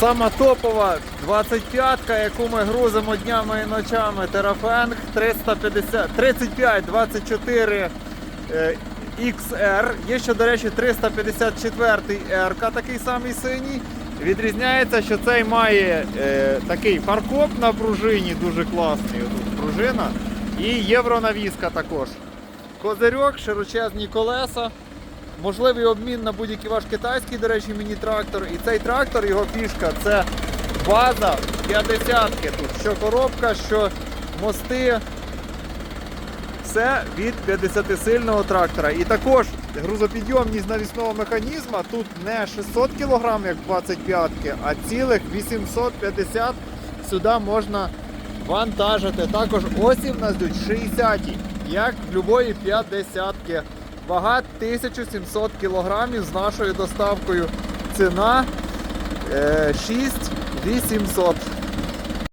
Сама топова 25-ка, яку ми грузимо днями і ночами. 350, 35 24 е, XR. Є ще, до речі, 354 R, такий самий синій. Відрізняється, що цей має е, такий фаркоп на пружині, дуже класний. Тут пружина. І євронавіска також. Козирьок, широчезні колеса. Можливий обмін на будь-який ваш китайський, до речі, міні-трактор. І цей трактор, його фішка, це база 50-ки. Тут що коробка, що мости. Все від 50-сильного трактора. І також грузопідйомність навісного механізма тут не 600 кг, як 25-ки, а цілих 850 сюди можна вантажити. Також осі в нас йдуть 60-ті, як в любої 50-ки. Вага 1700 кг з нашою доставкою. Ціна е, 6800.